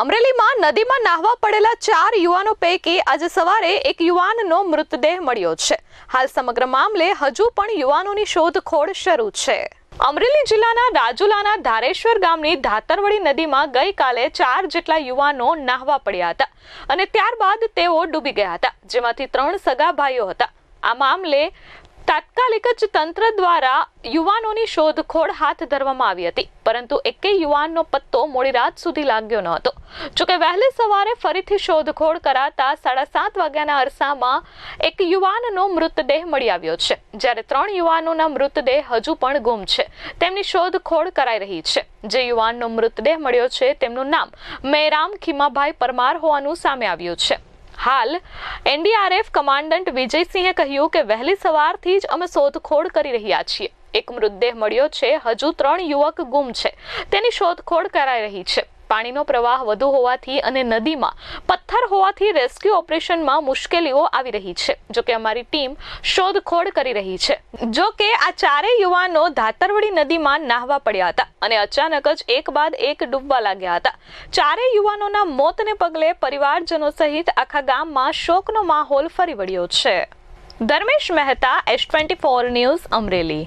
અમરેલીમાં નદીમાં નાહવા પડેલા ચાર યુવાનો પૈકી આજે સવારે એક યુવાનનો મૃતદેહ મળ્યો છે. હાલ સમગ્ર મામલે હજુ પણ યુવાનોની શોધખોળ શરૂ છે. અમરેલી જિલ્લાના રાજુલાના ધારેશ્વર ગામની ધાતરવડી નદીમાં ગઈકાલે ચાર જેટલા યુવાનો નાહવા પડ્યા હતા અને ત્યારબાદ તેઓ ડૂબી ગયા હતા, જેમાંથી ત્રણ સગા ભાઈઓ હતા. આ મામલે તાત્કાલિક જ તંત્ર દ્વારા યુવાનોની શોધખોળ હાથ ધરવામાં આવી હતી. પરંતુ એકેય યુવાનનો પત્તો મોડી રાત સુધી લાગ્યો ન હતો. જોકે વહેલી સવારે ફરીથી શોધખોળ કરાતા સાડા સાત વાગ્યાના અરસામાં એક યુવાનનો મૃતદેહ મળી આવ્યો છે. જ્યારે ત્રણ યુવાનોના મૃતદેહ હજુ પણ ગુમ છે. તેમની શોધખોળ કરાઈ રહી છે. જે યુવાનનો મૃતદેહ મળ્યો છે, તેમનું નામ મેરામ ખીમાભાઈ પરમાર હોવાનું સામે આવ્યું છે. હાલ એનડીઆરએફ કમાન્ડન્ટ વિજયસિંહે કહ્યું કે વહેલી સવારથી જ અમે શોધખોળ કરી રહ્યા છીએ. એક મૃતદેહ મળ્યો છે. હજુ ત્રણ યુવક ગુમ છે. તેની શોધખોળ કરાઈ રહી છે. પાણીનો પ્રવાહ વધુ હોવાથી અને નદીમાં પથ્થર હોવાથી રેસ્ક્યુ ઓપરેશનમાં મુશ્કેલીઓ આવી રહી છે જોકે અમારી ટીમ શોધખોળ કરી રહી છે. જોકે આ ચારેય યુવાનો ધાતરવડી નદીમાં નાહવા પડ્યા હતા અને અચાનક જ એક બાદ એક ડૂબવા લાગ્યા હતા. ચારેય યુવાનોના મોતને પગલે પરિવારજનો સહિત આખા ગામમાં શોકનો માહોલ ફરી વળ્યો છે. Dharmesh Mehta S twenty four news Amreli.